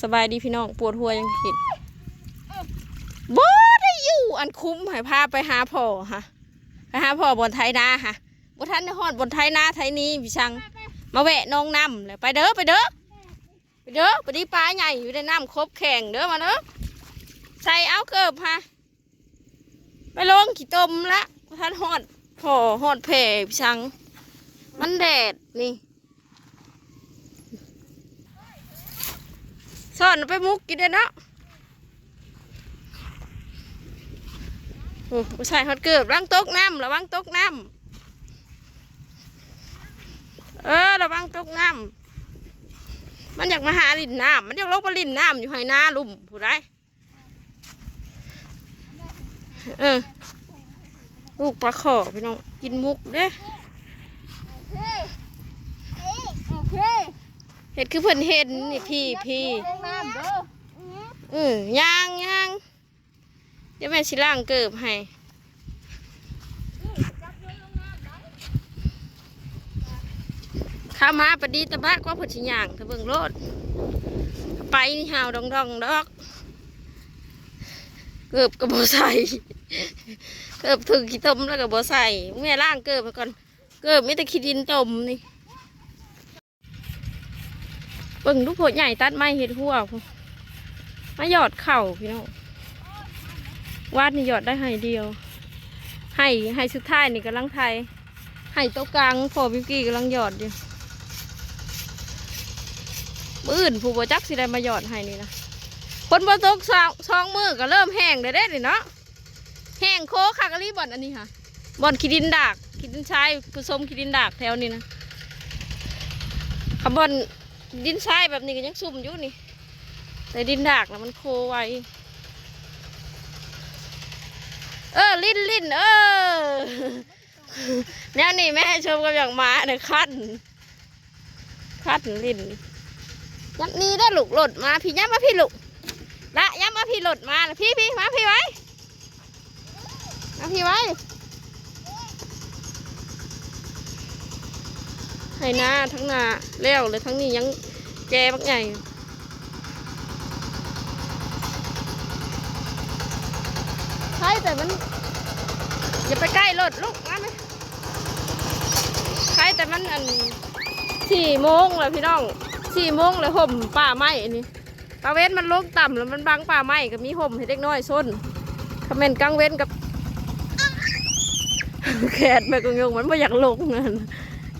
สบายดีพี่น้องปวดหัวยังคิดบ่ได้อยู่อันคุ้มให้พาไปหาพ่อฮะไปหาพ่อบนไทยนาฮะบ่ทันได้ฮอดบนไทยนาไทยนี้พี่ชัง มาแวะน้องน้ำเลยไปเด้อไปเด้อไปเด้อไปดีปลาใหญ่อยู่ในน้ำครบแข่งเด้อมาเด้อใส่เอาเกิบฮะไปลงขี้ตมละบ่ทันฮอดพ่อฮอดแผ่พี่ชัง มันแดดนี่ สอนไปมุกกินเด้เนาะโอ้ผู้ชายฮอดเกิบระวังตกน้ำระวังตกน้ำเออระวังตกน้ำมันอยากมาหาลินน้ำมันอยากลงมาลินน้ำอยู่ให้หน้าลุ่มผู้ใดเออลูกปลาขอพี่น้องกินมุกเด้ โอเค เห็ดคือเพิ่นเห็นนี่พี่พี่ลงน้ำเด้อเออย่างย่างเดี๋ยวแม่ชิล่างเกิบให้ข้ามาประดีตะบะก็ผดชิย่างทะเบิงโลด ไปนี่หาวดองดองดอก เกิบกระโบใส่เกิบถึงขี้ต้มแล้วกระโบใส่แม่ล่างเกิบไปก่อน เกิบไม่แต่ขี้ดินต้มนี่ เบิ่งลูกโพดใหญ่ตัดไม้เห็ดหัวมาหยอดเข่าพี่น้องวาดนี่หยอดได้ให้เดียวให้ให้สุดท้ายนี่กำลังไทยให้โต๊ะกลางพอบิวกี้กำลังหยอดอยู่มืออื่นผู้บจักสิได้มาหยอดให้นี่นะคนบ่ตกสองสองมือก็เริ่มแห้งได้เด้นี่เนาะแห้งโคคักะลีบ่อนอันนี้ค่ะบ่อนขีดินดากขีดินชายผสมขีดินดากแถวนี้นะคำบ่อน ดินทรายแบบนี้ก็ยังซุ่มอยู่นี่ แต่ดินดากนะมันโคไวเออลิ้นลิ้นเออแนวนี้แม่ชมกับอย่างมาเนี่ยคัดคัดลิ้นยักนี้ได้ลูกหลดมาพี่ย้ำมาพี่หลูกละย้ำมาพี่หลดมาละพี่พี่มาพี่ไว้มาพี่ไว้ ให้หน้าทั้งหน้าแล้วเลยทั้งนี้ยังแก่บักใหญ่ใช่แต่มัน อย่าไปใกล้รถลูกมาไหมใช่แต่มันอันสี่โมงเลยพี่น้องสี่โมงเลยห่มป่าไม้อันนี้ป่าเว้นมันลงต่ำแล้วมันบังป่าไม้ก็มีห่มให้เด็กน้อยส้นคอมเมนต์กลางเว้นกับแขนไปกงยงมันไม่อยากลงนั่น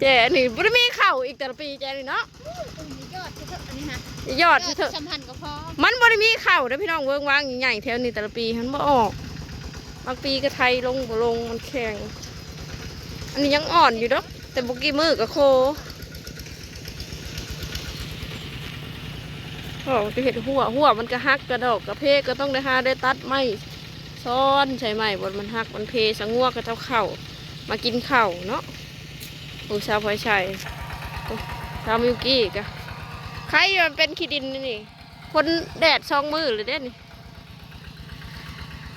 แจนี่ไม่ได้มีเข่าอีกแต่ละปีแจนี่เนาะยอดเถอะอันนี้ฮะยอดเถอะสัมพันธ์ก็พอมันบริมีเข่าเด้อพี่น้องเวิงวางใหญ่ๆแถวนี้แต่ละปีมันบ่ออกบางปีก็ไทยลงบ่ลงมันแข็งอันนี้ยังอ่อนอยู่เด้อแต่บุกี้มือกับโคโอ้จะเห็นหัวหัวมันก็หักกระดอกกระเพกก็ต้องได้หาได้ตัดไม้ซ้อนใช่ไหมบนมันหักมันเพสะงัวก็เจ้าเข่ามากินเข่าวเนาะ โอ้ชาวพอยชัยชาวมิวกี้กะใครมันเป็นขี้ดินนี่ คนแดดสองมือเลยเด้นี่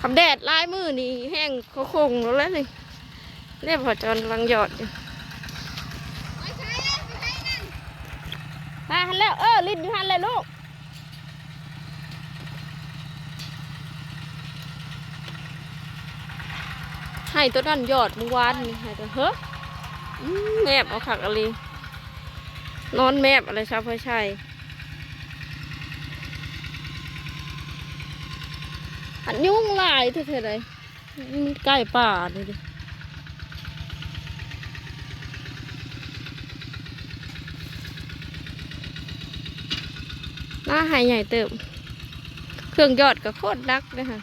คำแดดลายมือนี่แห้งเขาคงแล้วแหละนี่เรียบพอจอนลังหยอดอยู่มาหันแล้ว เออ ลิ้นอยู่หันเลยลูกให้ตัวนั้นหยอดเมื่อวานนี่ให้ตัวเฮ้อ แมบเอาขักอะไรนอนแมบอะไรชาวพ่อชัยอันยุ่งลายเท่าๆเลยอืมใกล้ป่านี่ดิหน้าหายใหญ่เติม เครื่องยอดก็โคตรนักเลยค่ะ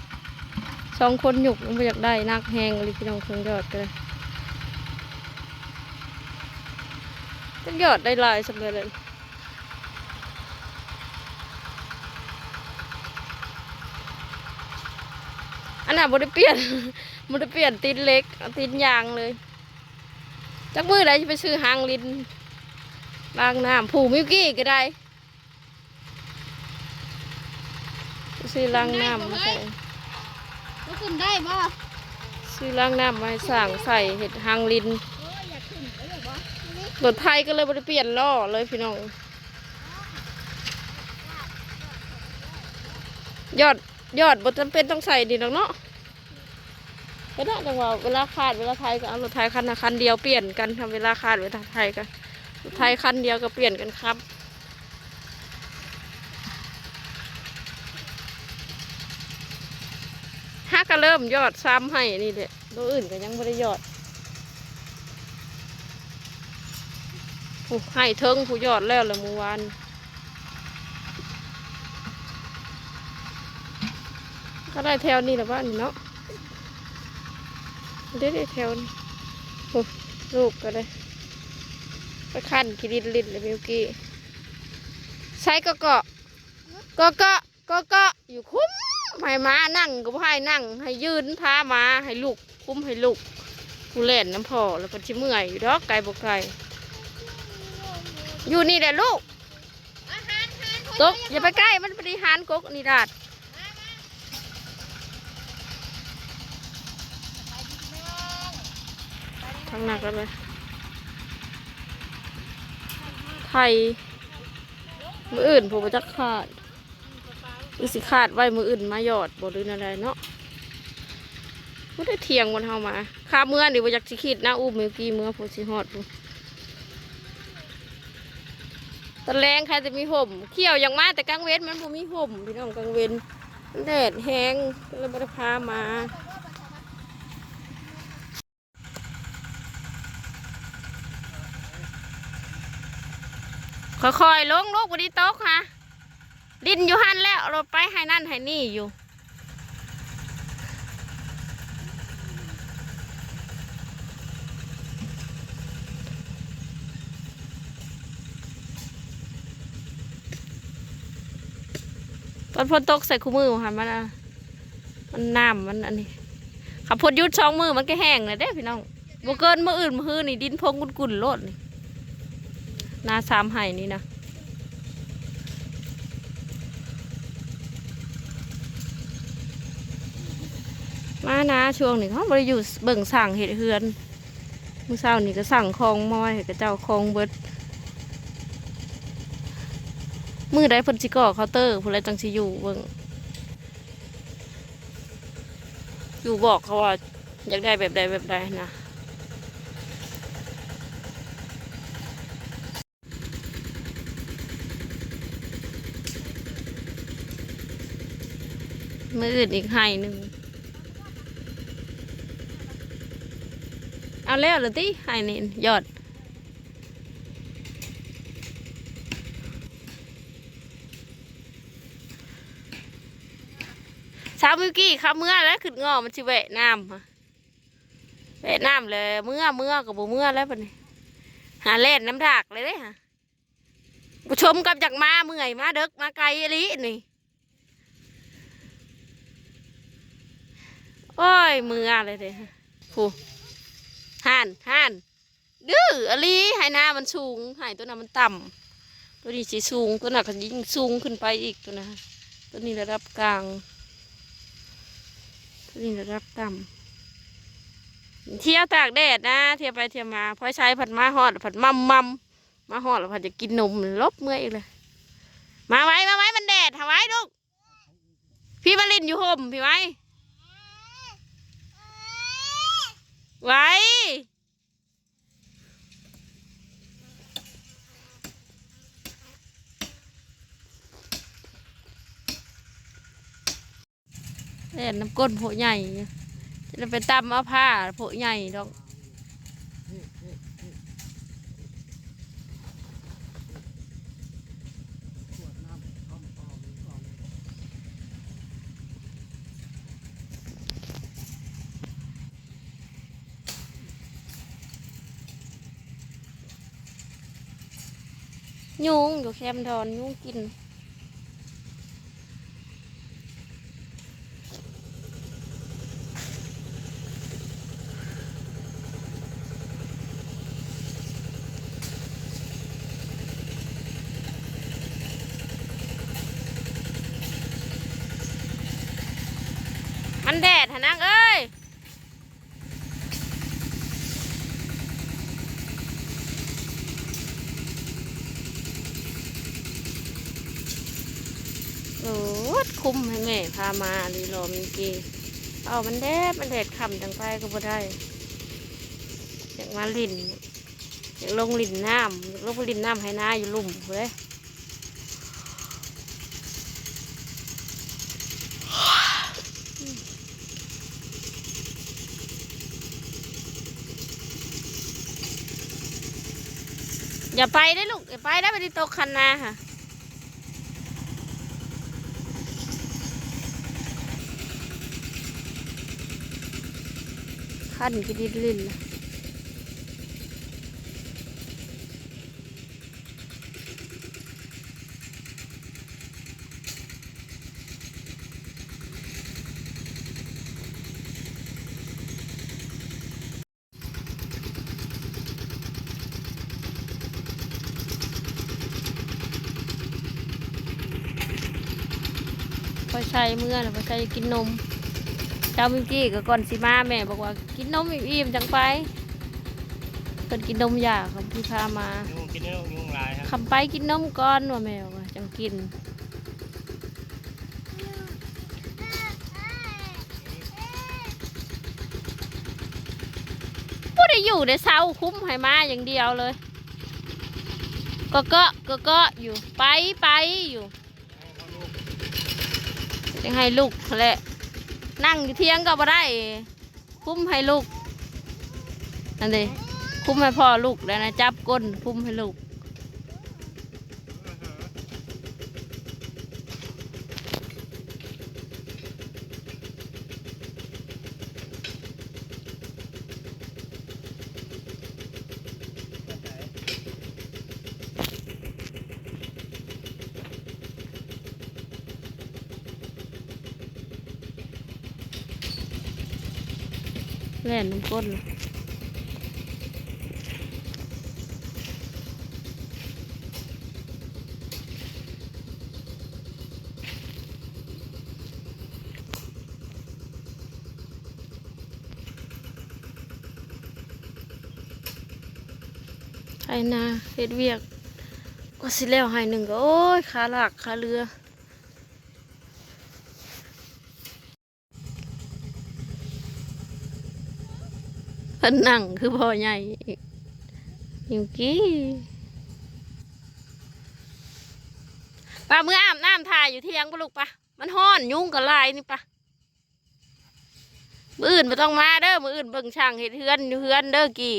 สองคนหยุกมันอยากได้นักแหงเลยพี่น้องเครื่องยอดก็เลย เครื่องยอดได้หลายสำเร็จเลยอันน่ะบ่ได้เปลี่ยนบ่ได้เปลี่ยนตินเล็กเอาตินยางเลยจักมือไรจะไปซื้อหางลินล้างน้ำผูมิวกี้ก็ได้ไปซื้อล้างน้ำมาใส่ก็ขึ้นได้บ่ซื้อล้างน้ำมาให้สั่งใส่เห็ดหางลิน รถไทยก็เลยบริเปลี่ยนล้อเลยพี่น้อง ยอดยอดบ่จำเป็นต้องใส่ดินหรอกเนาะก็ได้จังหวะเวลาขาดเวลาไทยก็เอารถไทยคันละคันเดียวเปลี่ยนกันทำเวลาขาดเวลาไทยกันรถไทยคันเดียวก็เปลี่ยนกันครับฮักก็เริ่มยอดซ้ำให้นี่เด็ตัวอื่นก็ยังไม่ได้ยอด ให้เทิงผู้ยอดแล้วละเมื่อวานก็ได้แถวนี้แหละบ้านเนาะได้ได้แถวนี้โอ้ลูกก็ได้ไปขั้นกิรินลินเลยมิวกี้ใช้ก็เกาะก็เกาะก็เกาะอยู่คุ้มให้มานั่งก็บ่ให้นั่ง ให้ยืนพามาให้ลูกคุ้มให้ลูกกูเล่นน้ำพอแล้วก็ชิเมื่อยอยู่ดอกไก่บกไก่ อยู่นี่แหละลูกอาหารทานตกอย่าไปใกล้มันบริหารกกนี่ดาดทางหนักแล้วเลยไทยมืออื่นผมจะขาดมือสิขาดไว้มืออื่นมาหยอดบ่หรืออะไรเนาะไม่ได้เทียงวันเฮามาข้าเมื่อนี่บ่อยากสิคิดนะอู้มือกี้เมื่อผู้สิฮอดผู้ ตะแรงใครจะมีห่มเขี่ยวอย่างมากแต่กลางเว้นมันบ่มีห่มพี่น้องกลางเว้นแดดแห้งเลยบ่ได้พามาค่อยๆลงลูกวันนี้ตกฮะดินอยู่หันแล้วเราไปให้นั่นให้นี่อยู่ อนฝนตกใส่คู่มือหันมันะมันน้ำมันอันนี้ขับพดยุดสองมือมันก็แห้งเลยเด้พี่น้องบ่เกินมืออื่นมือนี่ดินพงกุ่นโลดนี่นาสามไห่นี่นะมานะช่วงนี้เขาบริอยู่เบิ่งสั่งเห็ดเฮือนมื้อเช้านี่ก็สั่งคลองมอยกับเจ้าคลองเบิด มือได้เพิ่นสิก่อเคาน์เตอร์ผู้ใดจังสิอยู่เบิ่งอยู่บอกเขาว่าอยากได้แบบใดแบบใดนะมืออื่นอีกไห่หนึ่งเอาแล้วหรือติไห่นี่ยอด สาวมิวกี้ขับเมื่อแล้วขึ้นงอมันสิแวะน้ำค่ะแวะน้ำเลยเมื่อเมื่อกับบ่เมื่อแล้วปะนี่หาเล่นน้ำดักเลยเด้ค่ะผู้ชมกับจากมาเมื่อยมาเด็กมาไกลอลินี่โอ้ยเมื่อเลยเด้ผู้ห่านห่านดื้ออลีให้หน้ามันสูงให้ตัวนั้นมันต่ำตัวนี้สีสูงตัวหนัก็ยิ่งสูงขึ้นไปอีกตัวนะตัวนี้ระดับกลาง นี่ระดับต่ำเที่ยวตากแดดนะ เที่ยวไปเที่ยวมาพอใช้ผัดมาหอดผัดมัมมัมมาหอดแล้วผัดจะกินนมลบเมื่อยอีกเลย มาไว้มาไว้มันแดดหาไว้ลูกพี่มาลินอยู่ห่มพี่ไว้ไว้ แล่นน้ำก้นโผใหญ่จะไปตำเอาผ้าโผใหญ่ดอกยุงอยู่แคมดอนยุงกิน แดดหะนางเอ้ยโอ้ดคุ้มให้แม่พามาลีรอมิงกีเอามันแดดมันแดดค่ำจังไปก็บ่ได้อยากมาลินอยากลงลินน้ำอยากลงลินน้ำให้น้าอยู่ลุ่มเลย อย่าไปได้ลูก อย่าไปได้ไปที่โต๊ะคันนาค่ะ ขั้นกินดินลินะ พอใช้เมื่อนะพอใช้กินนม เจ้ามิวกี้ก็ก่อนสิมาแม่บอกว่ากินนมอิ่มๆจังไปเพิ่นกินนมยาครับพี่พามายุงกินแล้วยุงลายครับคำไปกินนมก่อนว่าแม่ว่าจังกิน ผู้ได้อยู่ในเสาคุ้มให้มาอย่างเดียวเลย ก็เกาะก็เกาะอยู่ไปไปอยู่ ยังให้ลูกแหละนั่งเที่ยงก็บ่ได้ คุ้มให้ลูกนั่นดิคุ้มให้พ่อลูกแล้วนะจับก้นคุ้มให้ลูก แล่นลงก้นเลยไอ้นาเฮ็ดเวียก ก็สิแล้วให้หนึ่งก็ โอ้ยขาหลักขาเรือ นนั่งคือพ่อใหญ่อยิงกี้ป้าเมื่ออาบน้ำถ่ายอยู่เที่ยงปะลูกปะมันห้อนยุ่งกับลายนี่ปะมืออื่นไม่ต้องมาเด้อมืออื่นเบิ่งช่างเห็ดเฮือนเฮือนเด้อกี่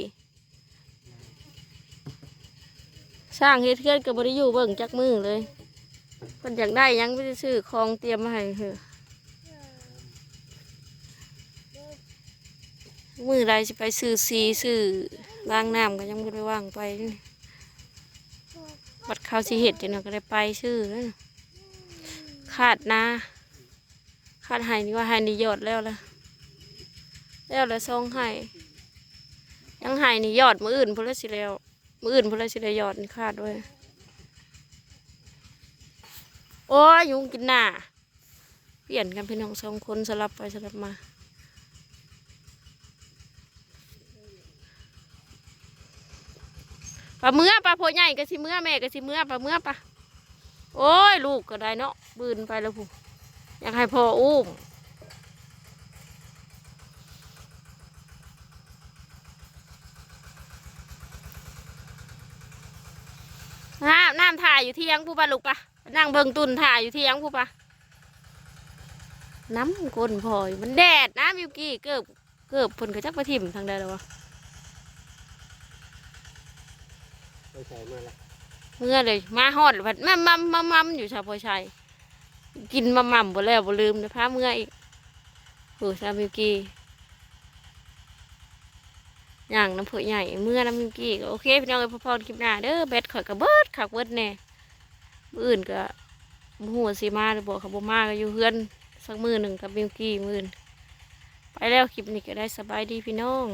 ช่างเห็ดเฮือนกับบริยูเบิ่งจักมือเลยเพิ่นอยากได้ยังไปซื้อของเตรียมมาให้เถอะ มือใดสิไปซื้อซีซื้อล้างน้ำก็ยังไม่ได้ว่างไปบัดข้าวสิเห็ดจังนะก็ได้ไปซื้อนะขาดนาขาดไห้นี่ว่าไห้นี่ยอดแล้วละแล้วละซองห้ยังไห้นี่ยอดมืออื่นพุ่นละสิแล้วมืออื่นพุ่นละสิได้ยอดนี่ขาดด้วยโอ้ยยุงกินหน้าเปลี่ยนกันพี่น้องสองคนสลับไปสลับมา ปลาเมื่อปลาโพใหญ่ก็สิเมื่อแม่ก็สิเมื่อปลาเมื่อปลาโอ้ยลูกก็ได้เนาะบืนไปแล้วผู้อยากให้พ่ออุ้มน้ำน้ำถ่ายอยู่ที่ยังผู้ปลาลูกปะนั่งเบิ่งตุนถ่ายอยู่ที่ยังผู้ปะน้ำก้นพอยมันแดดนะมิวกี้เกือบเกือบผลกระจักประทิมทางใดแล้ววะ ไปใส่มาละเมื่อเลยมาฮอดผัดมัมมัมมัมมัมอยู่ชาวโพชัยกินมัมมัมบ่แล้วบ่ลืมนะพาเมื่ออีกโอ้ซามิวกี้อย่างน้ำผุใหญ่เมื่อน้ำมิวกี้โอเคพี่น้องเอ้ยพอๆคลิปหน้าเด้อแบตข่อยกระเบิดขักเบิดแน่มื้ออื่นก็บ่ฮู้ว่าสิมาหรือบ่เขาบ่มาก็อยู่เฮือนสักมื้อหนึ่งกับมิวกี้มื้ออื่นไปแล้วคลิปนี้ก็ได้สบายดีพี่น้อง